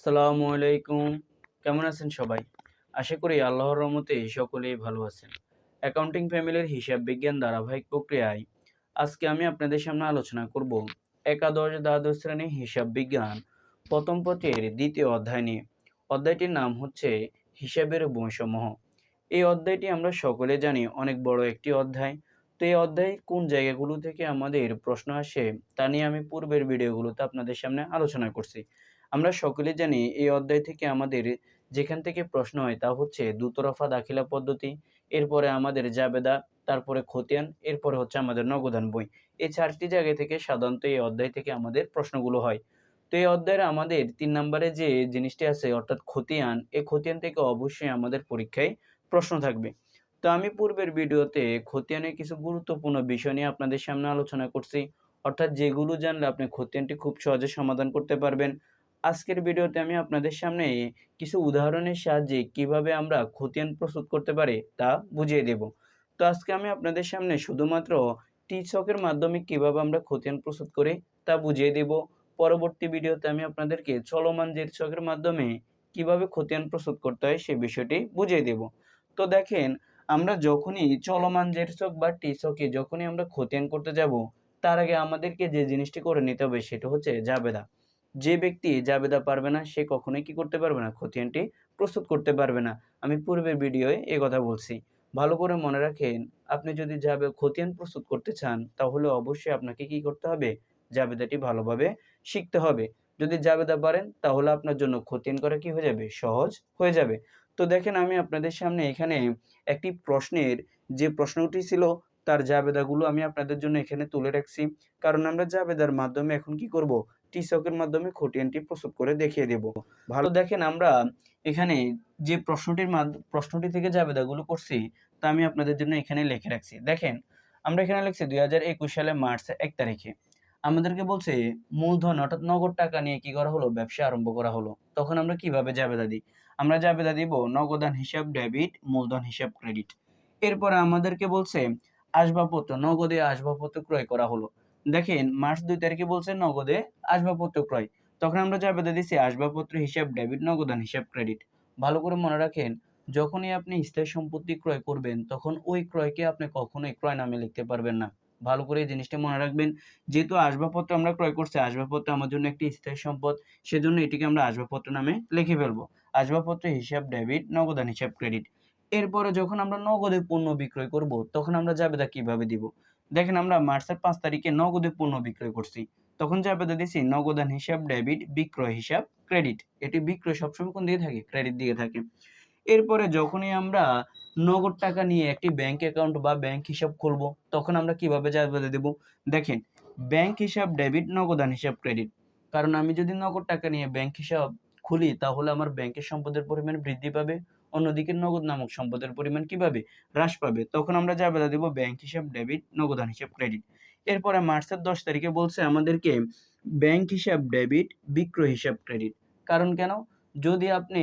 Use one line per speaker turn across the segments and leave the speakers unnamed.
আসসালামু আলাইকুম। কেমন আছেন সবাই? আশা করি আল্লাহর রহমতে সকলেই ভালো আছেন। অ্যাকাউন্টিং ফ্যামিলির হিসাব বিজ্ঞান ধারাবাহিক প্রক্রিয়ায় আজকে আমি আপনাদের সামনে আলোচনা করব একাদশ দ্বাদশ শ্রেণি হিসাব বিজ্ঞান প্রথম পথের দ্বিতীয় অধ্যায় নিয়ে। অধ্যায়টির নাম হচ্ছে হিসাবের বৈষম্য। এই অধ্যায়টি আমরা সকলে জানি অনেক বড় একটি অধ্যায়। তো এই অধ্যায় কোন জায়গাগুলো থেকে আমাদের প্রশ্ন আসে তা নিয়ে আমি পূর্বের ভিডিওগুলোতে আপনাদের সামনে আলোচনা করছি। আমরা সকলে জানি এই অধ্যায় থেকে আমাদের যেখান থেকে প্রশ্ন হয় তা হচ্ছে দুতরফা দাখিলা পদ্ধতি, এরপরে আমাদের জাবেদা, তারপরে খতিয়ান, এরপরে হচ্ছে আমাদের নগদান বই। এই চারটি জায়গা থেকে সাধারণত এই অধ্যায় থেকে আমাদের প্রশ্নগুলো হয়। তো এই অধ্যায়ের আমাদের তিন নম্বরে যে জিনিসটি আছে, অর্থাৎ খতিয়ান, এই খতিয়ান থেকে অবশ্যই আমাদের পরীক্ষায় প্রশ্ন থাকবে। তো আমি পূর্বের ভিডিওতে খতিয়ানের কিছু গুরুত্বপূর্ণ বিষয় নিয়ে আপনাদের সামনে আলোচনা করছি। অর্থাৎ যেগুলো জানলে আপনি খতিয়ানটি খুব সহজে সমাধান করতে পারবেন। আজকের ভিডিওতে আমি আপনাদের সামনে কিছু উদাহরণের সাহায্যে কীভাবে আমরা খতিয়ান প্রস্তুত করতে পারি তা বুঝিয়ে দেব। তো আজকে আমি আপনাদের সামনে শুধুমাত্র টি টিচকের মাধ্যমে কীভাবে আমরা খতিয়ান প্রস্তুত করি তা বুঝিয়ে দেব। পরবর্তী ভিডিওতে আমি আপনাদেরকে চলমান জের ছকের মাধ্যমে কীভাবে খতিয়ান প্রস্তুত করতে হয় সে বিষয়টি বুঝিয়ে দেব। তো দেখেন, আমরা যখনই চলমান জের ছক বা টি টিচকে যখনই আমরা খতিয়ান করতে যাব, তার আগে আমাদেরকে যে জিনিসটি করে নিতে হবে সেটা হচ্ছে জাবেদা। যে ব্যক্তি জাবেদা পারবে না, সে কখনোই কি করতে পারবে না? খতিয়ানটি প্রস্তুত করতে পারবে না। আমি পূর্বের ভিডিওয়ে এ কথা বলছি। ভালো করে মনে রাখেন, আপনি যদি যাবে খতিয়ান প্রস্তুত করতে চান, তাহলে অবশ্যই আপনাকে কি করতে হবে? জাবেদাটি ভালোভাবে শিখতে হবে। যদি জাবেদা পারেন, তাহলে আপনার জন্য খতিয়ান করা কি হয়ে যাবে? সহজ হয়ে যাবে। তো দেখেন, আমি আপনাদের সামনে এখানে একটি প্রশ্নের যে প্রশ্নটি ছিল, তার জাবেদাগুলো আমি আপনাদের জন্য এখানে তুলে রাখছি। কারণ আমরা জাবেদার মাধ্যমে এখন কি করব? টিচকের মাধ্যমে খতিয়ানটি প্রস্তুত করে দেখিয়ে দেব। ভালো দেখেন, আমরা এখানে যে প্রশ্নটির প্রশ্নটি থেকে জাবেদাগুলো করছি, তা আমি আপনাদের জন্য এখানে লিখে রাখছি। দেখেন, আমরা এখানে লিখছি দুই হাজার একুশ সালে মার্চ এক তারিখে। আমাদেরকে বলছে, মূলধন অর্থাৎ নগদ টাকা নিয়ে কি করা হলো, ব্যবসা আরম্ভ করা হলো। তখন আমরা কীভাবে জাবেদা দিই? আমরা জাবেদা দিব, নগদান হিসাব ডেবিট মূলধন হিসাব ক্রেডিট এরপরে আমাদেরকে বলছে, আসবাবপত্র, নগদে আসবাবপত্র ক্রয় করা হলো। দেখেন মার্চ দুই তারিখে বলছে নগদে আসবাবপত্র ক্রয়। তখন আমরা জাবেদা দিচ্ছি আসবাবপত্র হিসাব ডেবিট নগদান, হিসাব ক্রেডিট ভালো করে মনে রাখেন, যখনই আপনি স্থায়ী সম্পত্তি ক্রয় করবেন, তখন ওই ক্রয়কে আপনি কখনোই ক্রয় নামে লিখতে পারবেন না। ভালো করে এই জিনিসটা মনে রাখবেন, যেহেতু আসবাবপত্র আমরা ক্রয় করছি, আসবাবপত্র আমার জন্য একটি স্থায়ী সম্পদ, সেজন্য এটিকে আমরা আসবাবপত্র নামে লিখে ফেলব। আসবাবপত্র, হিসাব ডেবিট নগদান, হিসাব ক্রেডিট এরপরে যখন আমরা নগদে পণ্য বিক্রয় করব, তখন আমরা জাবেদা কীভাবে দিব? দেখেন আমরা মার্চের পাঁচ তারিখে নগদে পণ্য বিক্রয় করছি। তখন জাবেদা দিছি, নগদান হিসাব, ডেবিট, বিক্রয় হিসাব, ক্রেডিট। এটি বিক্রয় সবসময় কোন দিকে থাকে? ক্রেডিট দিকে থাকে। এরপরে যখনই আমরা নগদ টাকা নিয়ে একটি ব্যাংক অ্যাকাউন্ট বা ব্যাংক হিসাব খুলব, তখন আমরা কীভাবে যা জাবেদা দেব? দেখেন ব্যাংক হিসাব, ডেবিট, নগদান হিসাব, ক্রেডিট। কারণ আমি যদি নগদ টাকা নিয়ে ব্যাংক হিসাব খুলি, তাহলে আমার ব্যাংকের সম্পদের পরিমাণ বৃদ্ধি পাবে। অন্যদিকে নগদ নামক সম্পদের পরিমাণ কীভাবে হ্রাস পাবে, তখন আমরা জাবেদা দেব ব্যাংক হিসাব ডেবিট নগদান হিসাব ক্রেডিট এরপরে মার্চের দশ তারিখে বলছে আমাদেরকে ব্যাংক হিসাব ডেবিট বিক্রয় হিসাব ক্রেডিট কারণ কেন? যদি আপনি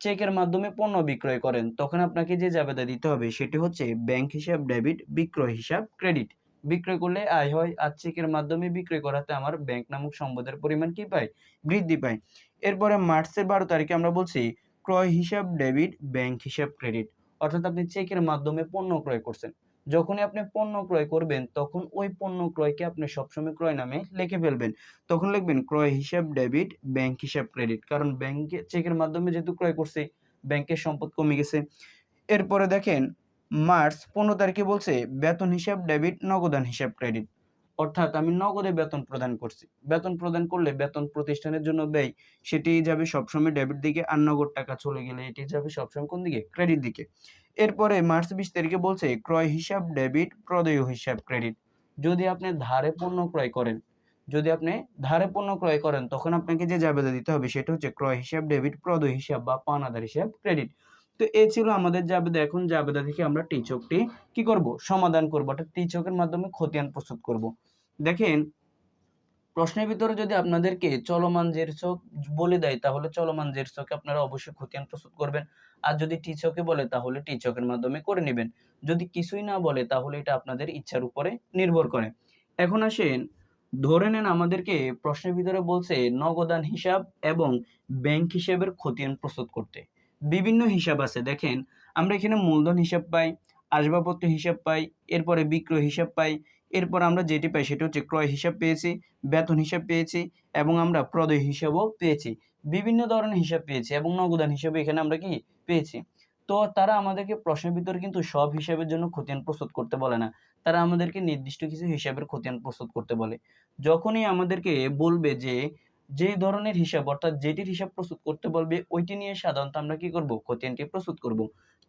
চেকের মাধ্যমে পণ্য বিক্রয় করেন, তখন আপনাকে যে জাবেদা দিতে হবে সেটি হচ্ছে ব্যাংক হিসাব ডেবিট বিক্রয় হিসাব ক্রেডিট বিক্রয় করলে আয় হয় আর চেকের মাধ্যমে বিক্রয় করাতে আমার ব্যাংক নামক সম্পদের পরিমাণ কি পায়? বৃদ্ধি পায়। এরপরে মার্চের বারো তারিখে আমরা বলছি ক্রয় হিসাব, ডেবিট, ব্যাংক হিসাব, ক্রেডিট। অর্থাৎ আপনি চেকের মাধ্যমে পণ্য ক্রয় করছেন। যখনই আপনি পণ্য ক্রয় করবেন, তখন ওই পণ্য ক্রয়কে আপনি সবসময় ক্রয় নামে লিখে ফেলবেন। তখন লিখবেন ক্রয় হিসাব, ডেবিট, ব্যাংক হিসাব, ক্রেডিট। কারণ ব্যাংকে, চেকের মাধ্যমে যেহেতু ক্রয় করছে, ব্যাংকের সম্পদ কমে গেছে। এরপরে দেখেন, মার্চ পনেরো তারিখে বলছে, বেতন হিসাব, ডেবিট, নগদান হিসাব, ক্রেডিট। অর্থাৎ আমি নগদে বেতন প্রদান করছি। বেতন প্রদান করলে বেতন প্রতিষ্ঠানের জন্য ব্যয় সেটি যাবে সবসময় ডেবিট দিকে আর নগদ টাকা চলে গেলে এটি যাবে সবসময় কোন দিকে? ক্রেডিট দিকে। এরপরে মার্চ বিশ তারিখে বলছে, ক্রয় হিসাব ডেবিট প্রদেয় হিসাব ক্রেডিট যদি আপনি ধারে পণ্য ক্রয় করেন, যদি আপনি ধারে পণ্য ক্রয় করেন, তখন আপনাকে যে জাবেদা দিতে হবে সেটা হচ্ছে ক্রয় হিসাব ডেবিট প্রদেয় হিসাব বা পানাদার হিসাব ক্রেডিট তো এ ছিল আমাদের জাবেদা। এখন জাবেদা থেকে আমরা টিচকটি কি করব? সমাধান করব। অর্থাৎ টিচকের মাধ্যমে খতিয়ান প্রস্তুত করব। দেখেন, প্রশ্নের ভিতরে যদি আপনাদেরকে চলমান জের চক বলে দেয়, তাহলে চলমান জের চকে আপনারা অবশ্যই খতিয়ান প্রস্তুত করবেন। আর যদি টিচকে বলে, তাহলে টিচকের মাধ্যমে করে নেবেন। যদি কিছুই না বলে, তাহলে এটা আপনাদের ইচ্ছার উপরে নির্ভর করে। এখন আসেন, ধরে নেন আমাদেরকে প্রশ্নের ভিতরে বলছে নগদান হিসাব এবং ব্যাংক হিসাবের খতিয়ান প্রস্তুত করতে। বিভিন্ন হিসাব আছে। দেখেন, আমরা এখানে মূলধন হিসাব পাই, আসবাবপত্র হিসাব পাই, এরপরে বিক্রয় হিসাব পাই এরপর আমরা যেটি পাই সেটা হচ্ছে ক্রয় হিসাব পেয়েছি, বেতন হিসাব পেয়েছি এবং আমরা প্রদয় হিসাবও পেয়েছি। বিভিন্ন ধরনের হিসাব পেয়েছি এবং নগদান হিসাবে এখানে আমরা কি পেয়েছি? তো তারা আমাদেরকে প্রশ্নের ভিতরে কিন্তু সব হিসাবের জন্য খতিয়ান প্রস্তুত করতে বলে না। তারা আমাদেরকে নির্দিষ্ট কিছু হিসাবের খতিয়ান প্রস্তুত করতে বলে। যখনই আমাদেরকে বলবে যে যে ধরনের হিসাব, অর্থাৎ যেটির হিসাব প্রস্তুত করতে বলবে, ওইটি নিয়ে সাধারণত আমরা কি করব? খতিয়ানটি প্রস্তুত করব।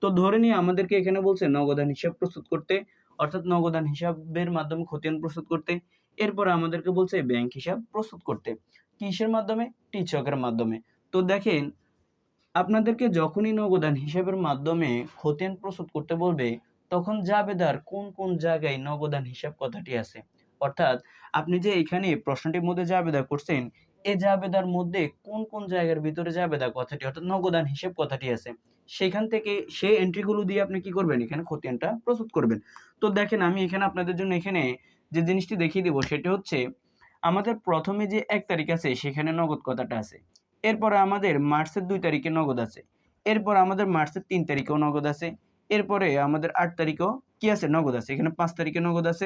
তো ধরে নিয়ে আমাদেরকে এখানে বলছে নগদান হিসাব প্রস্তুত করতে। অর্থাৎ নগদান হিসাবের মাধ্যমে খতিয়ান প্রস্তুত করতে, এরপরে আমাদেরকে বলছে ব্যাংক হিসাব প্রস্তুত করতে। কিসের মাধ্যমে? টিচকের মাধ্যমে। তো দেখেন, আপনাদেরকে যখনই নগদান হিসাবের মাধ্যমে খতিয়ান প্রস্তুত করতে বলবে, তখন জাবেদার কোন কোন জায়গায় নগদান হিসাব কথাটি আছে? অর্থাৎ আপনি যে এখানে প্রশ্নটির মধ্যে জাবেদা করছেন, এ জাবেদার মধ্যে কোন কোন জায়গার ভিতরে জাবেদা কথাটি, অর্থাৎ নগদান হিসাব কথাটি আছে? সেখান থেকে সেই এন্ট্রিগুলো দিয়ে আপনি কি করবেন? এখানে খতিয়ানটা প্রস্তুত করবেন। তো দেখেন, আমি এখানে আপনাদের জন্য এখানে যে জিনিসটি দেখিয়ে দিব, সেটি হচ্ছে আমাদের প্রথমে যে এক তারিখ আছে, সেখানে নগদ কথাটা আছে। এরপরে আমাদের মার্চের দুই তারিখে নগদ আছে। এরপর আমাদের মার্চের তিন তারিখেও নগদ আছে। এরপরে আমাদের আট তারিখেও কি আছে? নগদ আছে। এখানে পাঁচ তারিখে নগদ আছে,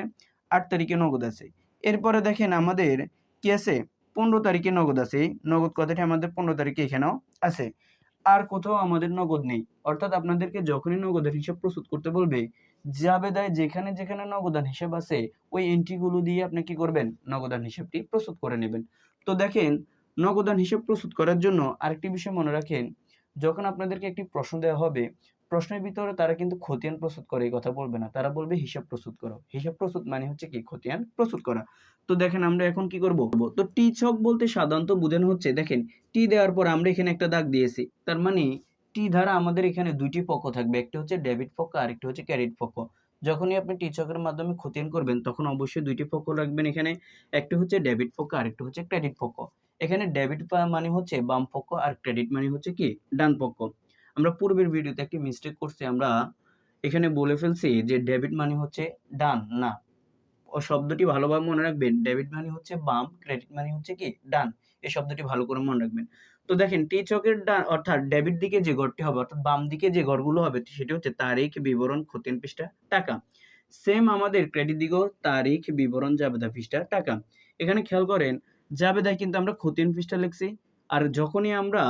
আট তারিখে নগদ আছে। এরপরে দেখেন, আমাদের কি আছে? পনেরো তারিখে নগদ আছে। নগদ কথাটি আমাদের পনেরো তারিখে এখানেও আছে। আর কোথাও আমাদের নগদ নেই। অর্থাৎ আপনাদেরকে যখনই নগদের হিসাব প্রস্তুত করতে বলবে জাবেদায় যেখানে যেখানে নগদান হিসাব আছে, ওই এন্ট্রিগুলো দিয়ে আপনি কি করবেন? নগদান হিসাবটি প্রস্তুত করে নেবেন। তো দেখেন, নগদান হিসাব প্রস্তুত করার জন্য আরেকটি বিষয় মনে রাখেন, যখন আপনাদেরকে একটি প্রশ্ন দেওয়া হবে প্রশ্নের ভিতরে তারা কিন্তু খতিয়ান প্রস্তুত করে, এই কথা বলবে না। তারা বলবে হিসাব প্রস্তুত করো। হিসাব প্রস্তুত মানে হচ্ছে কি? খতিয়ান প্রস্তুত করা। তো দেখেন আমরা এখন কি করব? তো টি ছক বলতে সাধারণত বোঝানো হচ্ছে, দেখেন, টি দেওয়ার পর আমরা এখানে একটা দাগ দিয়েছি। তার মানে টি ধারা আমাদের এখানে দুইটি পক্ষ থাকবে, একটা হচ্ছে ডেবিট পক্ষ আর একটা হচ্ছে ক্রেডিট পক্ষ। যখনই আপনি টি ছকের মাধ্যমে খতিয়ান করবেন, তখন অবশ্যই দুইটি পক্ষ রাখবেন এখানে, একটা হচ্ছে ডেবিট পক্ষ আর একটা হচ্ছে ক্রেডিট পক্ষ। এখানে ডেবিট মানে হচ্ছে বাম পক্ষ আর ক্রেডিট মানে হচ্ছে কি? ডান পক্ষ। আমরা পূর্বের ভিডিওতে একটি মিস্টেক করছি, আমরা এখানে বলে ফেলছি যে ডেবিট মানে হচ্ছে ডান না। ও শব্দটি ভালোভাবে মনে রাখবেন ডেবিট মানে হচ্ছে বাম ক্রেডিট মানে হচ্ছে কি? ডান এই শব্দটি ভালো করে মনে রাখবেন। তো দেখেন টি চকের ডান অর্থাৎ ডেবিট দিকে যে ঘরটি হবে, অর্থাৎ বাম দিকে যে ঘরগুলো হবে, সেটি হচ্ছে তারিখ, বিবরণ খতিয়ান পৃষ্ঠা, টাকা। সেম আমাদের ক্রেডিট দিকেও তারিখ, বিবরণ, জাবেদা পৃষ্ঠা, টাকা। এখানে খেয়াল করেন, জাবেদায় কিন্তু আমরা খতিয়ান পৃষ্ঠা লিখছি, আর যখনই আমরা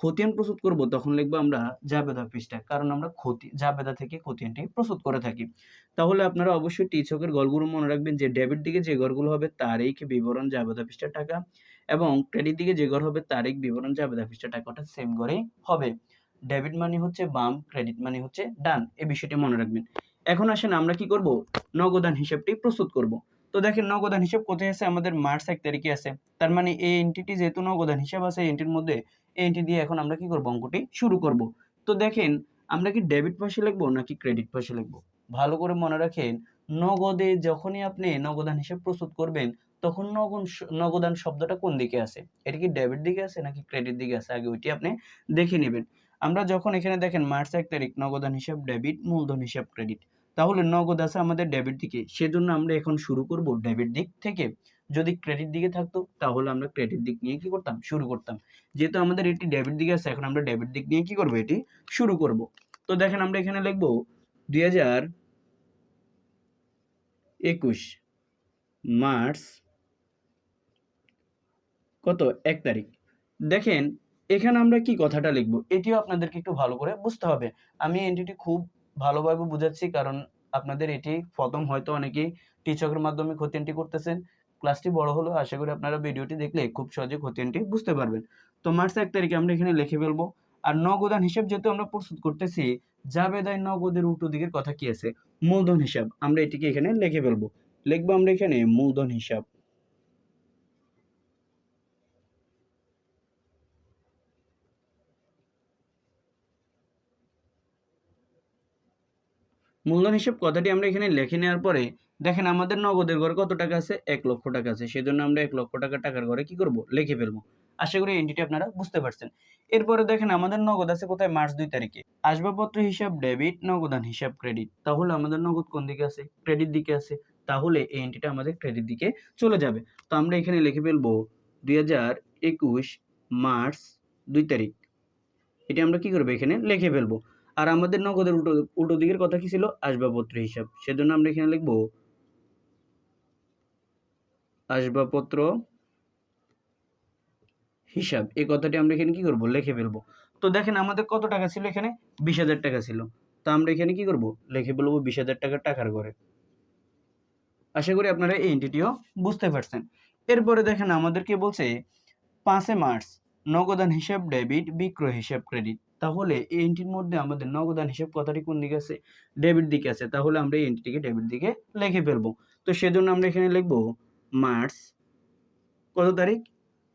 খতিয়ান প্রস্তুত করব, তখন লিখব আমরা জাবেদা পৃষ্ঠা। কারণ আমরা ক্ষতি, জাবেদা থেকে খতিয়ানটি প্রস্তুত করে থাকি। তাহলে আপনারা অবশ্যই টিচকের গড়গুলো মনে রাখবেন যে ডেবিট দিকে যে গড়গুলো হবে তারিখ বিবরণ জাবেদা পৃষ্ঠা টাকা এবং ক্রেডিট দিকে যে গড় হবে তারিখ বিবরণ জাবেদা পৃষ্ঠা টাকা ওটা সেম গড়েই হবে। ডেবিট মানি হচ্ছে বাম, ক্রেডিট মানি হচ্ছে ডান এই বিষয়টি মনে রাখবেন। এখন আসেন আমরা কি করব? নগদান হিসাবটি প্রস্তুত করব। তো দেখেন নগদান হিসাব কোথায় আছে? আমাদের মার্চ এক তারিখে আছে। তার মানে এই এন্টিটি যেহেতু নগদান হিসাব আছে এন্টির মধ্যে এই এন্টি দিয়ে এখন আমরা কি করব? অঙ্কটি শুরু করব। তো দেখেন, আমরা কি ডেবিট পাশে লিখব নাকি ক্রেডিট পাশে লিখব? ভালো করে মনে রাখেন, নগদে যখনই আপনি নগদান হিসাব প্রস্তুত করবেন, তখন নগদ নগদান শব্দটা কোন দিকে আছে? এটা কি ডেবিট দিকে আছে নাকি ক্রেডিট দিকে আছে? আগে ওইটি আপনি দেখে নেবেন। আমরা যখন এখানে দেখেন মার্চ এক তারিখ, নগদান হিসাব ডেবিট মূলধন হিসাব ক্রেডিট তাহলে নগদ আছে আমাদের ডেবিট দিকে। সেজন্য আমরা এখন শুরু করব ডেবিট দিক থেকে। যদি ক্রেডিট দিকে থাকতো, তাহলে আমরা ক্রেডিট দিক নিয়ে কি করতাম? শুরু করতাম। যেহেতু আমাদের এটি ডেবিট দিকে আছে, এখন আমরা ডেবিট দিক নিয়ে কি করব? এটি শুরু করব। তো দেখেন আমরা এখানে লিখব দুই হাজার একুশ মার্চ কত? এক তারিখ। দেখেন, এখানে আমরা কি কথাটা লিখব? এটিও আপনাদেরকে একটু ভালো করে বুঝতে হবে। আমি এন্টিটি খুব ভালোভাবে বুঝাচ্ছি, কারণ আপনাদের এটি প্রথম হয়তো অনেকেই টিচকের মাধ্যমে খতিয়ানটি করতেছেন। ক্লাসটি বড় হলো, আশা করি আপনারা ভিডিওটি দেখলে খুব সহজে খতিয়ানটি বুঝতে পারবেন। তো মার্চ এক তারিখে আমরা এখানে লিখে ফেলব, আর নগদান হিসাব যেহেতু আমরা প্রস্তুত করতেছি, জাবেদায় নগদের উল্টো দিকের কথা কি আছে? মূলধন হিসাব, আমরা এটিকে এখানে লিখে ফেলব। লিখব আমরা এখানে মূলধন হিসাব। মূলধন হিসেব কথাটি আমরা এখানে লিখে নেওয়ার পরে, দেখেন আমাদের নগদের ঘরে কত টাকা আছে? এক লক্ষ টাকা আছে। সেজন্য আমরা এক লক্ষ টাকা টাকার ঘরে কি করব? লিখে ফেলব। আশা করি এন্টিটি আপনারা বুঝতে পারছেন। এরপরে দেখেন আমাদের নগদ আছে কোথায়? মার্চ দুই তারিখে। আসবাবপত্র হিসাব, ডেবিট, নগদান হিসাব, ক্রেডিট। তাহলে আমাদের নগদ কোন দিকে আছে? ক্রেডিট দিকে আছে। তাহলে এই এন্ট্রিটা আমাদের ক্রেডিট দিকে চলে যাবে। তো আমরা এখানে লিখে ফেলব দুই হাজার একুশ মার্চ দুই তারিখ। এটা আমরা কি করব? এখানে লিখে ফেলব। আর আমাদের নগদের উল্টো উল্টো দিকের কথা কি ছিল? আসবাবপত্র হিসাব। সেজন্য আমরা এখানে লিখব আসবাবপত্র হিসাব। এই কথাটি আমরা এখানে কি করব? লিখে ফেলব। তো দেখেন আমাদের কত টাকা ছিল এখানে? বিশ হাজার টাকা ছিল। তো আমরা এখানে কি করব? লিখে ফেলব বিশ হাজার টাকা টাকার ঘরে। আশা করি আপনারা এই এন্টিটিও বুঝতে পারছেন। এরপরে দেখেন আমাদেরকে বলছে, পাঁচে মার্চ, নগদান হিসাব ডেবিট বিক্রয় হিসাব ক্রেডিট তাহলে এই এন্ট্রির মধ্যে আমাদের নগদান হিসাব কথাটি কোন দিকে আছে? ডেবিট দিকে আছে। তাহলে আমরা এই এন্ট্রিটিকে ডেবিট দিকে লিখে ফেলব। তো সেজন্য আমরা এখানে লিখব মার্চ কত তারিখ?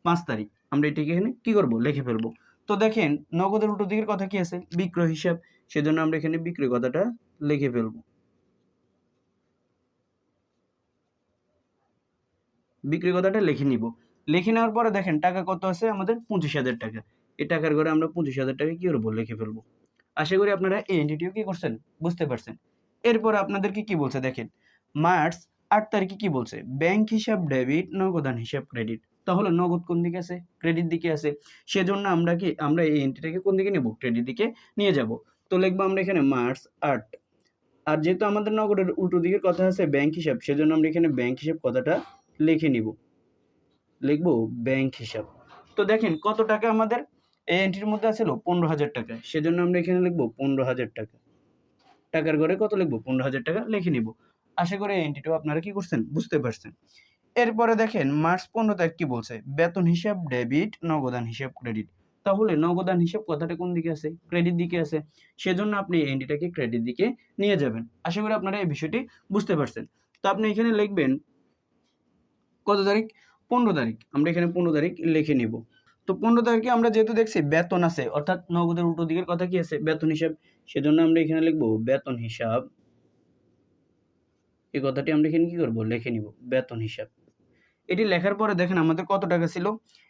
পাঁচ তারিখ। আমরা এটিকে এখানে কি করব? লিখে ফেলব। তো দেখেন নগদের উল্টো দিকের কথা কি আছে? বিক্রয় হিসাব। সেজন্য আমরা এখানে বিক্রয় কথাটা লিখে ফেলব। বিক্রি কথাটা লিখে নিব। লিখে নেওয়ার পরে দেখেন টাকা কত আছে? আমাদের পঁচিশ হাজার টাকা। এই টাকার ঘরে আমরা পঁচিশ হাজার টাকা কি করব লিখে ফেলব? আশা করি আপনারা এই এন্টিটিও কি করছেন? বুঝতে পারছেন। এরপর আপনাদেরকে কি বলছে দেখেন, মার্চ আট তারিখে কি বলছে? ব্যাংক হিসাব, ডেবিট নগদান হিসাব, ক্রেডিট। তাহলে নগদ কোন দিকে আছে? ক্রেডিট দিকে আছে। সেজন্য আমরা কি, আমরা এই এন্ট্রিটাকে কোন দিকে নেব? ক্রেডিট দিকে নিয়ে যাব। তো লিখব আমরা এখানে মার্চ আট। আর যেহেতু আমাদের নগদের উল্টো দিকের কথা আছে ব্যাংক হিসাব, সেজন্য আমরা এখানে ব্যাংক হিসাব কথাটা লিখে নিব। লিখব ব্যাংক হিসাব। তো দেখেন কত টাকা আমাদের এই এন্ট্রির মধ্যে আছিল পনেরো হাজার টাকা। সেজন্য আমরা এখানে লিখব পনেরো হাজার টাকা। টাকার ঘরে কত লিখব? পনেরো হাজার টাকা লিখে নিব। আশা করি এন্ট্রিটাও আপনারা কি করছেন? বুঝতে পারছেন। এরপরে দেখেন, মার্চ পনেরো তারিখ কি বলছে? বেতন হিসাব, ডেবিট, নগদান হিসাব, ক্রেডিট। তাহলে নগদান হিসাব কথাটা কোন দিকে আছে? ক্রেডিট দিকে আছে। সেজন্য আপনি এই এন্ট্রিটাকে ক্রেডিট দিকে নিয়ে যাবেন। আশা করি আপনারা এই বিষয়টি বুঝতে পারছেন। তো আপনি এখানে লিখবেন, কত তারিখ? পনেরো তারিখ। আমরা এখানে পনেরো তারিখ লিখে নিব। তো পনেরো তারিখে আমরা যেহেতু দেখছি বেতন আছে, অর্থাৎ নগদের উল্টো দিকের কথা কি আছে? বেতন হিসাব, সেজন্য আমরা এখানে লিখব বেতন হিসাব। এই কথাটি আমরা এখানে কি করব? লিখে নিব, বেতন হিসাব। এটি লেখার পরে দেখেন আমাদের কত টাকা ছিল?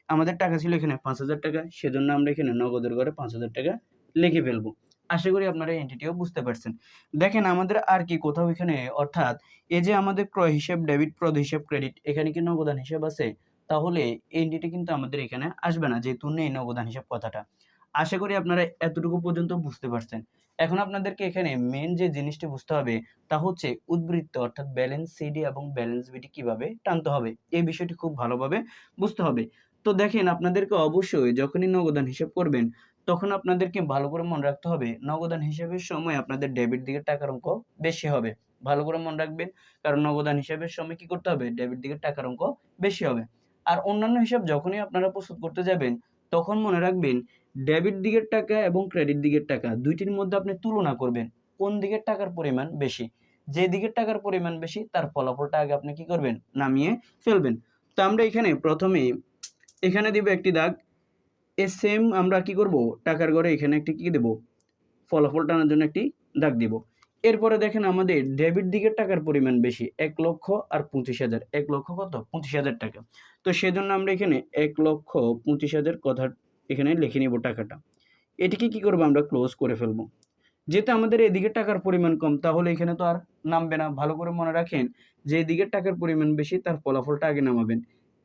আমাদের টাকা ছিল এখানে পাঁচ হাজার টাকা, সেজন্য আমরা এখানে নগদের ঘরে পাঁচ হাজার টাকা লিখে ফেলব। আশা করি আপনারা এন্টিটিও বুঝতে পারছেন। দেখেন আমাদের আর কি কোথাও এখানে, অর্থাৎ এই যে আমাদের ক্রয় হিসাব ডেবিট প্রদ হিসাব ক্রেডিট এখানে কি নগদান হিসাব আছে? তাহলে এই এন্টিটি কিন্তু আমাদের এখানে আসবে না, যেহেতু নেই নগদান হিসাব কথাটা। আশা করি আপনারা এতটুকু পর্যন্ত বুঝতে পারছেন। এখন আপনাদেরকে এখানে মেন যে জিনিসটি বুঝতে হবে, তা হচ্ছে উদ্বৃত্ত, অর্থাৎ ব্যালেন্স সিডি এবং ব্যালেন্স বিডি কীভাবে টানতে হবে, এই বিষয়টি খুব ভালোভাবে বুঝতে হবে। তো দেখেন, আপনাদেরকে অবশ্যই যখনই নগদান হিসাব করবেন, তখন আপনাদেরকে ভালো করে মনে রাখতে হবে নগদান হিসাবের সময় আপনাদের ডেবিট দিকের টাকার অঙ্ক বেশি হবে। ভালো করে মনে রাখবেন, কারণ নগদান হিসাবের সময় কি করতে হবে? ডেবিট দিকের টাকার অঙ্ক বেশি হবে। আর অন্যান্য হিসাব যখনই আপনারা প্রস্তুত করতে যাবেন, তখন মনে রাখবেন ডেবিট দিকের টাকা এবং ক্রেডিট দিকের টাকা দুইটির মধ্যে আপনি তুলনা করবেন, কোন দিকের টাকার পরিমাণ বেশি। যে দিকের টাকার পরিমাণ বেশি, তার ফলাফলটা আগে আপনি কি করবেন? নামিয়ে ফেলবেন। তো আমরা এখানে প্রথমে, এখানে দিব একটি দাগ। এ সেম আমরা কি করব? টাকার ঘরে এখানে একটি কি দেব? ফলাফল টানার জন্য একটি দাগ দিব। এরপরে দেখেন আমাদের ডেবিট দিকের টাকার পরিমাণ বেশি, এক লক্ষ আর পঁচিশ হাজার। এক লক্ষ কত? পঁচিশ হাজার টাকা। তো সেজন্য আমরা এখানে এক লক্ষ পঁচিশ হাজার কথা এখানে লিখে নিব টাকাটা। এটিকে কি করব আমরা ক্লোজ করে ফেলব। যেহেতু আমাদের এদিকে টাকার পরিমাণ কম, তাহলে এখানে তো আর নামবে না। ভালো করে মনে রাখেন যে দিকের টাকার পরিমাণ বেশি, তার ফলাফলটা আগে নামাবেন।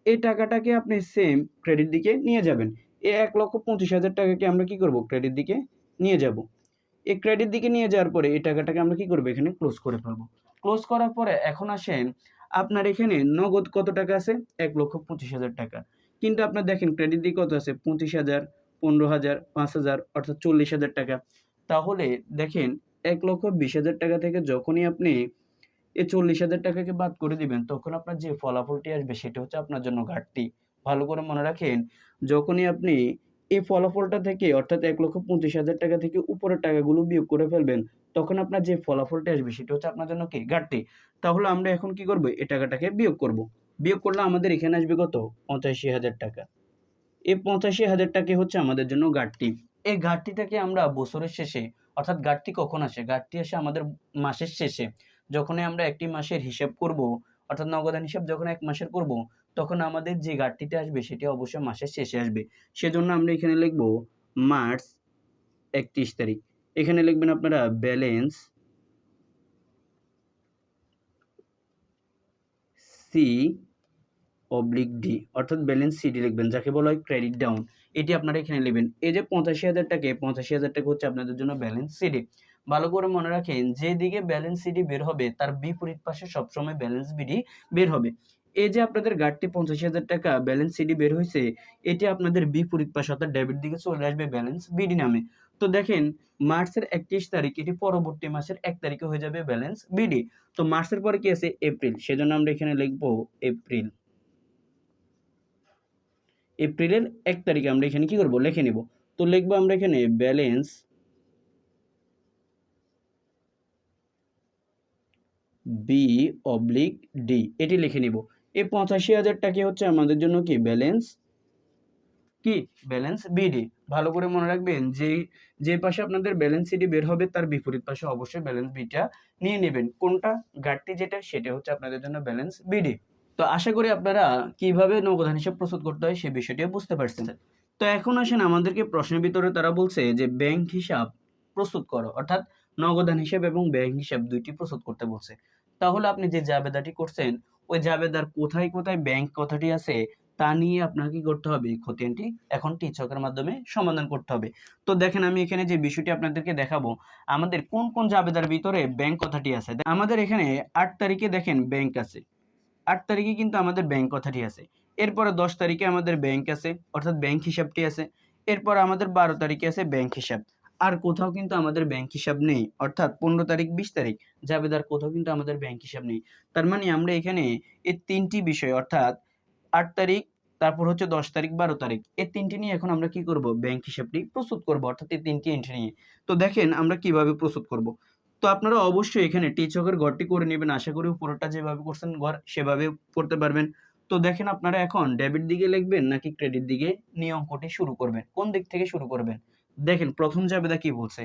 এই টাকাটাকে আপনি সেম ক্রেডিট দিকে নিয়ে যাবেন। এই এক লক্ষ পঁচিশ হাজার টাকাকে আমরা কি করব? ক্রেডিট দিকে নিয়ে যাব। এই ক্রেডিট দিকে নিয়ে যাওয়ার পরে এই টাকাটাকে আমরা কি করব? এখানে ক্লোজ করে ফেলব। ক্লোজ করার পরে এখন আসেন, আপনার এখানে নগদ কত টাকা আছে? এক লক্ষ পঁচিশ হাজার টাকা। কিন্তু আপনার দেখেন ক্রেডিট দিকে কত আছে? পঁচিশ হাজার, পনেরো হাজার, পাঁচ হাজার, অর্থাৎ চল্লিশ হাজার টাকা। তাহলে দেখেন, এক লক্ষ বিশ হাজার টাকা থেকে যখনই আপনি এই চল্লিশ হাজার টাকাকে বাদ করে দিবেন, তখন আপনার যে ফলাফলটি আসবে, সেটা হচ্ছে আপনার জন্য ঘাটতি। ভালো করে মনে রাখেন, যখনই আপনি এই ফলাফলটা থেকে, অর্থাৎ এক লক্ষ পঁচিশ হাজার টাকা থেকে উপরের টাকাগুলো বিয়োগ করে ফেলবেন, তখন আপনার যে ফলাফলটা আসবে সেটা হচ্ছে আপনার জন্য কি? ঘাটতি। তাহলে আমরা এখন কি করব? এই টাকাটাকে বিয়োগ করব। বিয়োগ করলে আমাদের এখানে আসবে কত? পঁচাশি হাজার টাকা। এই পঁচাশি হাজার টাকা হচ্ছে আমাদের জন্য ঘাটতি। এই ঘাটতিটাকে আমরা বছরের শেষে, অর্থাৎ ঘাটতি কখন আসে? ঘাটতি আসে আমাদের মাসের শেষে। যখনই আমরা একটি মাসের হিসাব করব, অর্থাৎ নগদান হিসাব যখন এক মাসের করব তখন আমাদের যে ঘাটতিটা আসবে সেটি অবশ্যই মাসের শেষে আসবে। সেজন্য আমরা এখানে লিখব মার্চ একত্রিশ তারিখ। এখানে লিখবেন আপনারা ব্যালেন্স সি অবলিক ডি অর্থাৎ ব্যালেন্স সিডি লিখবেন, যাকে বলা হয় ক্রেডিট ডাউন। এটি আপনারা এখানে লিখবেন। এই যে পঁচাশি হাজার টাকা, পঁচাশি হাজার টাকা হচ্ছে আপনাদের জন্য ব্যালেন্স সিডি ভালো করে মনে রাখেন, যেদিকে ব্যালেন্স সিডি বের হবে, তার বিপরীত পাশে সবসময় ব্যালেন্স বিডি বের হবে। এই যে আপনাদের গাড়িটি পঞ্চাশ হাজার টাকা ব্যালেন্স সিডি বের হয়েছে এটি আপনাদের বিপরীত পাশে অর্থাৎ ডেবিট দিকে চলে আসবে ব্যালেন্স বিডি নামে। তো দেখেন, মার্চের একত্রিশ তারিখ, এটি পরবর্তী মাসের এক তারিখে হয়ে যাবে ব্যালেন্স বিডি তো মার্চের পরে কি আছে? এপ্রিল সেজন্য আমরা এখানে লিখব এপ্রিল এপ্রিলের এক তারিখে আমরা এখানে কি করব? লিখে নিব। তো লিখব আমরা এখানে ব্যালেন্স বি অবলিক ডি এটি লিখে নিব। এই পঁচাশি হাজার টাকা হচ্ছে আমাদের জন্য কি? ব্যালেন্স কি? ব্যালেন্স বিডি ভালো করে মনে রাখবেন যে যে পাশে আপনাদের ব্যালেন্স সিডি বের হবে, তার বিপরীত পাশে অবশ্যই ব্যালেন্স বিটা নিয়ে নেবেন। কোনটা? ঘাটতি যেটা, সেটা হচ্ছে আপনাদের জন্য ব্যালেন্স বিডি তো আশা করি আপনারা কীভাবে নগদান হিসাব প্রস্তুত করতে হয় সেই বিষয়টিও বুঝতে পারছেন। তো এখন আসেন আমাদেরকে প্রশ্নের ভিতরে তারা বলছে যে ব্যাংক হিসাব প্রস্তুত করো। অর্থাৎ নগদান হিসাব এবং ব্যাংক হিসাব দুইটি প্রস্তুত করতে বলছে। তাহলে আপনি যে জাবেদাটি করছেন ওই জাবেদার কোথায় কোথায় ব্যাংক কথাটি আছে, তা নিয়ে আপনাকে কি করতে হবে? খতিয়ানটি এখন টিচকের মাধ্যমে সমাধান করতে হবে। তো দেখেন আমি এখানে যে বিষয়টি আপনাদেরকে দেখাবো, আমাদের কোন কোন জাবেদার ভিতরে ব্যাংক কথাটি আছে? আমাদের এখানে আট তারিখে দেখেন ব্যাংক আছে। আট তারিখে কিন্তু আমাদের ব্যাংক কথাটি আছে। এরপরে দশ তারিখে আমাদের ব্যাংক আছে, অর্থাৎ ব্যাংক হিসাবটি আছে। এরপর আমাদের বারো তারিখে আছে ব্যাংক হিসাব। আর কোথাও কিন্তু আমাদের ব্যাংক হিসাব নেই। অর্থাৎ পনেরো তারিখ, বিশ তারিখ জাবেদার কোথাও কিন্তু আমাদের ব্যাংক হিসাব নেই। তার মানে আমরা এখানে এই তিনটি বিষয়, অর্থাৎ আট তারিখ, তারপর হচ্ছে দশ তারিখ, বারো তারিখ এই তিনটি নিয়ে এখন আমরা কি করব? ব্যাংক হিসাবটি প্রস্তুত করব, অর্থাৎ এই তিনটি এন্ট্রি নিয়ে। তো দেখেন আমরা কীভাবে প্রস্তুত করব। তো আপনারা অবশ্যই এখানে টিচকের ঘরটি করে নেবেন। আশা করি উপরটা যেভাবে করছেন ঘর, সেভাবে করতে পারবেন। তো দেখেন আপনারা এখন ডেবিট দিকে লিখবেন নাকি ক্রেডিট দিকে নিয়ে অঙ্কটি শুরু করবেন? কোন দিক থেকে শুরু করবেন? দেখেন, প্রথম জাবেদা কি বলছে?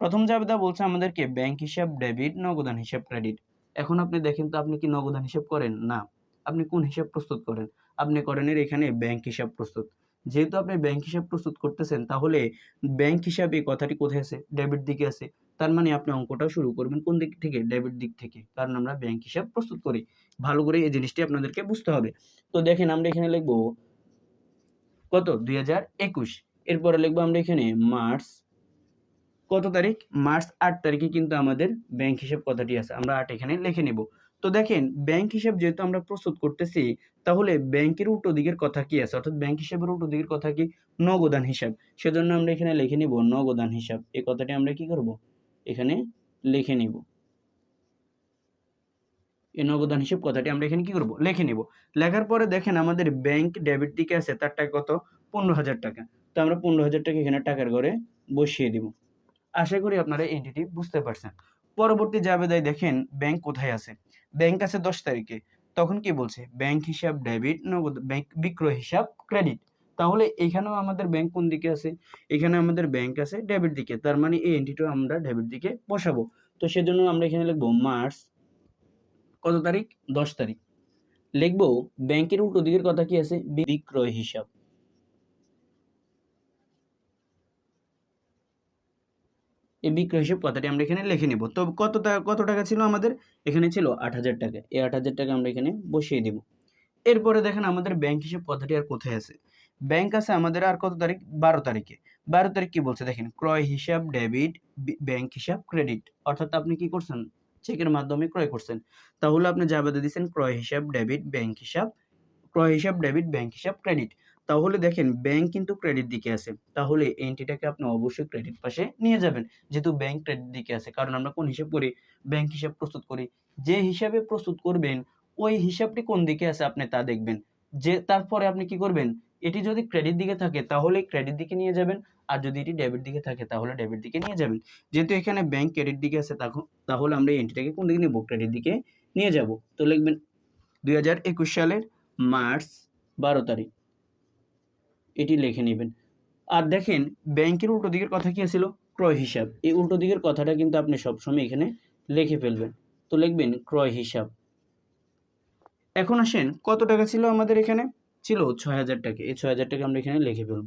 প্রথম জাবেদা বলছে আমাদেরকে ব্যাংক হিসাব ডেবিট নগদান হিসাব ক্রেডিট এখন আপনি দেখেন তো আপনি কি নগদান হিসাব করেন? না। আপনি কোন হিসাব প্রস্তুত করেন? আপনি করেন এর এখানে ব্যাংক হিসাব প্রস্তুত। যেহেতু আপনি ব্যাংক হিসাব প্রস্তুত করতেছেন, তাহলে ব্যাংক হিসাব এই কথাটি কোথায় আছে? ডেবিট দিকে আছে। তার মানে আপনি অঙ্কটাও শুরু করবেন কোন দিক থেকে? ডেবিট দিক থেকে। কারণ আমরা ব্যাংক হিসাব প্রস্তুত করি। ভালো করে এই জিনিসটি আপনাদেরকে বুঝতে হবে। তো দেখেন আমরা এখানে লিখব কত? দুই হাজার একুশ। এরপরে লিখব আমরা এখানে মার্চ, কত তারিখ? মার্চ আট তারিখে কিন্তু আমাদের ব্যাংক হিসাব কথাটি আছে, আমরা আট এখানে লিখে নেব। তো দেখেন ব্যাংক হিসাব যেহেতু আমরা প্রস্তুত করতেছি, তাহলে ব্যাংকের উল্টো দিকের কথা কি আছে? অর্থাৎ ব্যাংক হিসাবের উল্টো দিকের কথা কি? নগদান হিসাব। সেজন্য আমরা এখানে লিখে নিব নগদান হিসাব। এই কথাটি আমরা কি করব? এখানে লিখে নিব। এই নগদান হিসাব কথাটি আমরা এখানে কি করব? লিখে নিব। লেখার পরে দেখেন আমাদের ব্যাংক ডেবিট দিকে আছে, তার টাকা কত? পনেরো হাজার টাকা। তো আমরা পনেরো হাজার টাকা এখানে টাকার ঘরে বসিয়ে দিব। আশা করি আপনারা এন্টিটি বুঝতে পারছেন। পরবর্তী জাবেদায় দেখেন ব্যাংক কোথায় আছে। ব্যাংক আছে দশ তারিখে। তখন কি বলছে? ব্যাংক হিসাব ডেবিট নগদ ব্যাংক বিক্রয় হিসাব ক্রেডিট তাহলে এখানেও আমাদের ব্যাংক কোন দিকে আছে? এখানে আমাদের ব্যাংক আছে ডেবিট দিকে। তার মানে এই এন্টিটিও আমরা ডেবিট দিকে বসাবো। তো সেজন্য আমরা এখানে লিখব মার্চ কত তারিখ? দশ তারিখ। লিখব ব্যাংকের উল্টো দিকের কথা কি আছে? বিক্রয় হিসাব। এই বিক্রয় হিসেব কথাটি আমরা এখানে লিখে নেব। তো কত কত টাকা ছিল আমাদের? এখানে ছিল আট হাজার টাকা। এই আট হাজার টাকা আমরা এখানে বসিয়ে দেব। এরপরে দেখেন আমাদের ব্যাংক হিসেব কথাটি আর কোথায় আছে? ব্যাংক আছে আমাদের আর কত তারিখ? বারো তারিখে। বারো তারিখ কি বলছে? দেখেন, ক্রয় হিসাব ডেবিট ব্যাংক হিসাব ক্রেডিট অর্থাৎ আপনি কি করছেন? চেকের মাধ্যমে ক্রয় করছেন। তাহলে আপনি জাবেদা দিচ্ছেন ক্রয় হিসাব ডেবিট ব্যাংক হিসাব, ক্রয় হিসাব ডেবিট ব্যাংক হিসাব ক্রেডিট তাহলে দেখেন ব্যাংক কিন্তু ক্রেডিট দিকে আছে। তাহলে এন্টিটাকে আপনি অবশ্যই ক্রেডিট পাশে নিয়ে যাবেন। যেহেতু ব্যাংক ক্রেডিট দিকে আছে, কারণ আমরা কোন হিসাব করি? ব্যাংক হিসাব প্রস্তুত করি। যে হিসাবে প্রস্তুত করবেন, ওই হিসাবটি কোন দিকে আছে আপনি তা দেখবেন। যে তারপরে আপনি কি করবেন? এটি যদি ক্রেডিট দিকে থাকে, তাহলে ক্রেডিট দিকে নিয়ে যাবেন। আর যদি এটি ডেবিট দিকে থাকে, তাহলে ডেবিট দিকে নিয়ে যাবেন। যেহেতু এখানে ব্যাংক ক্রেডিট দিকে আছে তাহলে আমরা এই এন্টিটাকে কোন দিকে নেব? ক্রেডিট দিকে নিয়ে যাব। তো লিখবেন দুই হাজার একুশ সালের মার্চ বারো তারিখ। এটি লিখে নেবেন। আর দেখেন, ব্যাংকের উল্টো দিকের কথা কি ছিল? ক্রয় হিসাব। এই উল্টো দিকের কথাটা কিন্তু আপনি সবসময় এখানে লিখে ফেলবেন। তো লিখবেন ক্রয় হিসাব। এখন আসেন, কত টাকা ছিল আমাদের এখানে? ছিল ছয় হাজার টাকা। এই ছয় হাজার টাকা আমরা এখানে লিখে ফেলব।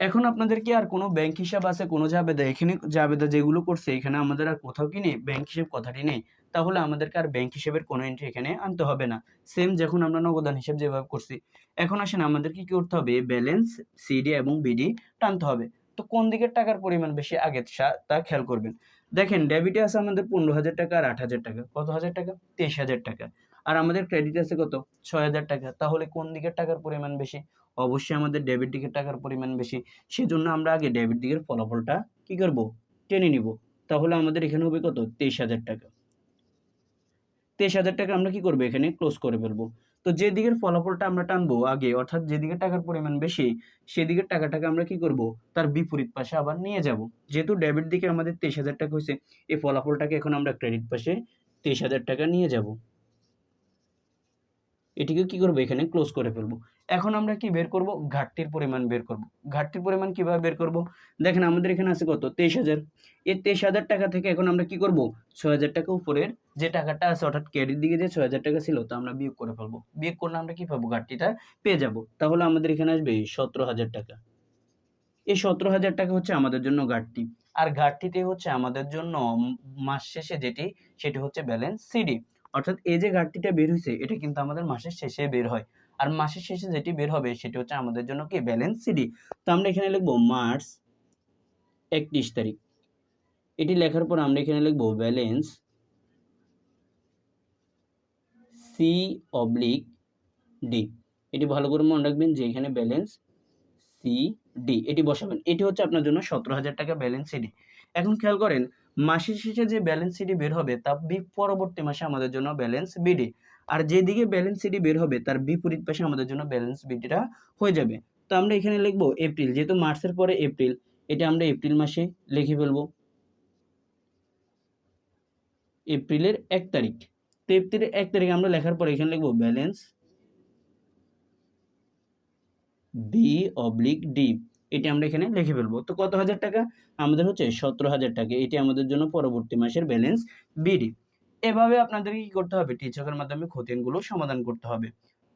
এখন আপনাদের কি আর কোনো ব্যাংক হিসাব আছে? কোনো জাবেদা এখানে জাবেদা যেগুলো করছে, এখানে আমাদের আর কোথাও কি নেই? ব্যাংক হিসেব কথাটি নেই। তাহলে আমাদেরকে আর ব্যাংক হিসেবের কোনো এন্ট্রি এখানে আনতে হবে না। সেম যখন আমরা নগদান হিসাব যেভাবে করছি। এখন আসেন, আমাদেরকে কি করতে হবে? ব্যালেন্স সিডি এবং বিডি টানতে হবে। তো কোন দিকের টাকার পরিমাণ বেশি? আগে তা খেয়াল করবেন। দেখেন ডেবিটে আছে আমাদের পনেরো হাজার টাকা আর আট হাজার টাকা। কত হাজার টাকা? তেইশ হাজার টাকা। আর আমাদের ক্রেডিট আছে কত? ছয় হাজার টাকা। তাহলে কোন দিকের টাকার পরিমাণ বেশি? অবশ্যই আমাদের ডেবিট দিকের টাকার পরিমাণ বেশি। সেজন্য আমরা আগে ডেবিট দিকের ফলাফলটা কি করব? টেনে নিব। তাহলে আমাদের এখানে হবে কত? তেইশ হাজার টাকা। তেইশ হাজার টাকা আমরা কি করব? এখানে ক্লোজ করে ফেলব। তো যে দিকের ফলাফলটা আমরা টানবো আগে, অর্থাৎ যেদিকে টাকার পরিমাণ বেশি, সেদিকের টাকাটাকে আমরা কি করব? তার বিপরীত পাশে আবার নিয়ে যাব। যেহেতু ডেবিট দিকে আমাদের তেইশ হাজার টাকা হয়েছে, এই ফলাফলটাকে এখন আমরা ক্রেডিট পাশে তেইশ হাজার টাকা নিয়ে যাব। এটিকে কি করব? এখানে ক্লোজ করে ফেলব। এখন আমরা কি বের করব? ঘাটতির পরিমাণ বের করব। ঘাটতির পরিমাণ কীভাবে বের করব? দেখেন আমাদের এখানে আছে কত? তেইশ হাজার। এই তেইশ হাজার টাকা থেকে এখন আমরা কি করব? ছয় হাজার টাকা উপরের যে টাকাটা আছে, অর্থাৎ ক্রেডিট দিকে যে ছয় হাজার টাকা ছিল তা আমরা বিয়োগ করে ফেলব। বিয়োগ করলে আমরা কি পাবো? ঘাটতিটা পেয়ে যাব। তাহলে আমাদের এখানে আসবে সতেরো হাজার টাকা। এই সতেরো হাজার টাকা হচ্ছে আমাদের জন্য ঘাটতি। আর ঘাটতিতে হচ্ছে আমাদের জন্য মাস শেষে যেটি, সেটি হচ্ছে ব্যালেন্স সিডি। অর্থাৎ এই যে ঘাটতিটা বের হয়েছে, এটা কিন্তু আমাদের মাসের শেষে বের হয়। আর মাসের শেষে যেটি বের হবে সেটি হচ্ছে আমাদের জন্য কি? ব্যালেন্স সিডি তো আমরা এখানে লিখব মার্চ একত্রিশ তারিখ। এটি লেখার পর আমরা এখানে লিখব ব্যালেন্স সি অবলিক ডি এটি ভালো করে মনে রাখবেন যে এখানে ব্যালেন্স সি ডি এটি বসাবেন। এটি হচ্ছে আপনার জন্য সতেরো হাজার টাকা ব্যালেন্স সিডি এখন খেয়াল করেন, মাসের শেষে যে ব্যালেন্স সিডি বের হবে, তা পরবর্তী মাসে আমাদের জন্য ব্যালেন্স বিডি আর যেদিকে ব্যালেন্স সিটি বের হবে, তার বিপরীত পাশে আমাদের জন্য ব্যালেন্স বিডিটা হয়ে যাবে। তো আমরা এখানে লিখব এপ্রিল যেহেতু মার্চের পরে এপ্রিল এটা আমরা এপ্রিল মাসে লিখে ফেলব। এপ্রিলের এক তারিখ, তো এপ্রিলের এক তারিখ আমরা লেখার পরে এখানে লিখব ব্যালেন্স বি অবলিক ডি এটি আমরা এখানে লিখে ফেলব। তো কত হাজার টাকা? আমাদের হচ্ছে সতেরো হাজার টাকা, এটি আমাদের জন্য পরবর্তী মাসের ব্যালেন্স বিডি এভাবে আপনাদেরকে কি করতে হবে? টিচকের মাধ্যমে খতিয়ানগুলো সমাধান করতে হবে।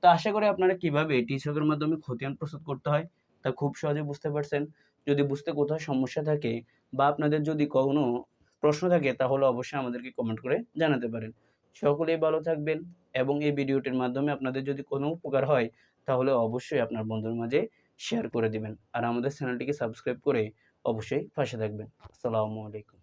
তো আশা করি আপনারা কীভাবে টিচকের মাধ্যমে খতিয়ান প্রস্তুত করতে হয়, তা খুব সহজে বুঝতে পারছেন। যদি বুঝতে কোথাও সমস্যা থাকে বা আপনাদের যদি কোনো প্রশ্ন থাকে, তাহলে অবশ্যই আমাদেরকে কমেন্ট করে জানাতে পারেন। সকলেই ভালো থাকবেন এবং এই ভিডিওটির মাধ্যমে আপনাদের যদি কোনো উপকার হয়, তাহলে অবশ্যই আপনার বন্ধুর মাঝে শেয়ার করে দিবেন। আর আমাদের চ্যানেলটিকে সাবস্ক্রাইব করে অবশ্যই পাশে থাকবেন। আসসালামু আলাইকুম।